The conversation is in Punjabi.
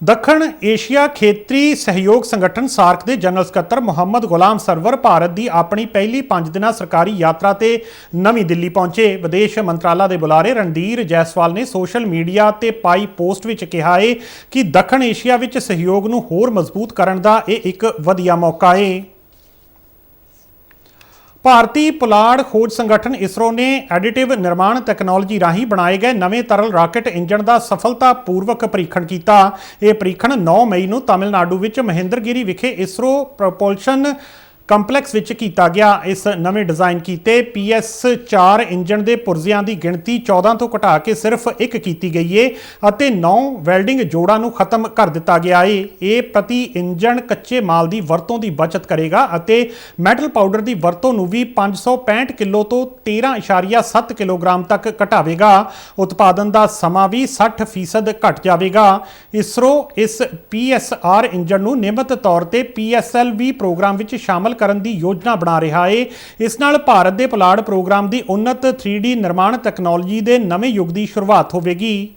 ਦੱਖਣ ਏਸ਼ੀਆ ਖੇਤਰੀ ਸਹਿਯੋਗ ਸੰਗਠਨ ਸਾਰਕ ਦੇ ਜਨਰਲ ਸਕੱਤਰ ਮੁਹੰਮਦ ਗੁਲਾਮ ਸਰਵਰ ਭਾਰਤ ਦੀ ਆਪਣੀ ਪਹਿਲੀ 5 ਦਿਨਾ ਸਰਕਾਰੀ ਯਾਤਰਾ ਤੇ ਨਵੀਂ ਦਿੱਲੀ ਪਹੁੰਚੇ। ਵਿਦੇਸ਼ ਮੰਤਰਾਲਾ ਦੇ ਬੁਲਾਰੇ ਰਣਧੀਰ ਜੈਸਵਾਲ ਨੇ ਸੋਸ਼ਲ ਮੀਡੀਆ ਤੇ ਪਾਈ ਪੋਸਟ ਵਿੱਚ ਕਿਹਾ ਹੈ ਕਿ ਦੱਖਣ ਏਸ਼ੀਆ ਵਿੱਚ ਸਹਿਯੋਗ ਨੂੰ ਹੋਰ ਮਜ਼ਬੂਤ ਕਰਨ ਦਾ ਇਹ ਇੱਕ ਵਧੀਆ ਮੌਕਾ ਹੈ ਭਾਰਤੀ ਪੁਲਾੜ ਖੋਜ ਸੰਗਠਨ ਇਸਰੋ ਨੇ ਐਡੀਟਿਵ ਨਿਰਮਾਣ ਟੈਕਨੋਲੋਜੀ ਰਾਹੀਂ ਬਣਾਏ ਗਏ ਨਵੇਂ ਤਰਲ ਰਾਕੇਟ ਇੰਜਣ ਦਾ ਸਫਲਤਾਪੂਰਵਕ ਪਰੀਖਣ ਕੀਤਾ। ਇਹ ਪਰੀਖਣ 9 ਮਈ ਨੂੰ ਤਾਮਿਲਨਾਡੂ ਵਿੱਚ ਮਹਿੰਦਰਗਿਰੀ ਵਿਖੇ ਇਸਰੋ ਪ੍ਰੋਪਲਸ਼ਨ ਕੰਪਲੈਕਸ ਵਿੱਚ ਕੀਤਾ ਗਿਆ ਇਸ ਨਵੇਂ ਡਿਜ਼ਾਈਨ ਕੀਤੇ PS4 ਇੰਜਣ ਦੇ ਪੁਰਜ਼ਿਆਂ ਦੀ ਗਿਣਤੀ 14 ਤੋਂ ਘਟਾ ਕੇ ਸਿਰਫ ਇੱਕ ਕੀਤੀ ਗਈ ਏ ਅਤੇ 9 ਵੈਲਡਿੰਗ ਜੋੜਾਂ ਨੂੰ ਖਤਮ ਕਰ ਦਿੱਤਾ ਗਿਆ ਏ। ਇਹ ਪ੍ਰਤੀ ਇੰਜਣ ਕੱਚੇ ਮਾਲ ਦੀ ਵਰਤੋਂ ਦੀ ਬਚਤ ਕਰੇਗਾ ਅਤੇ ਮੈਟਲ ਪਾਊਡਰ ਦੀ ਵਰਤੋਂ ਨੂੰ ਵੀ 565 ਕਿਲੋ ਤੋਂ 13.7 ਕਿਲੋਗ੍ਰਾਮ ਤੱਕ ਘਟਾਵੇਗਾ। ਉਤਪਾਦਨ ਦਾ ਸਮਾਂ ਵੀ 60% ਘਟ ਜਾਵੇਗਾ। ਇਸਰੋ ਇਸ PSR ਇੰਜਣ ਨੂੰ ਨਿਯਮਿਤ ਤੌਰ ਤੇ PSLV ਪ੍ਰੋਗਰਾਮ ਵਿੱਚ ਸ਼ਾਮਲ ਕਰਨ ਦੀ ਯੋਜਨਾ ਬਣਾ ਰਿਹਾ ਏ। ਇਸ ਨਾਲ ਭਾਰਤ ਦੇ ਪੁਲਾੜ ਪ੍ਰੋਗਰਾਮ ਦੀ ਉન્નਤ 3D ਨਿਰਮਾਣ ਟੈਕਨੋਲੋਜੀ ਦੇ ਨਵੇਂ ਯੁੱਗ ਦੀ ਸ਼ੁਰੂਆਤ ਹੋਵੇਗੀ।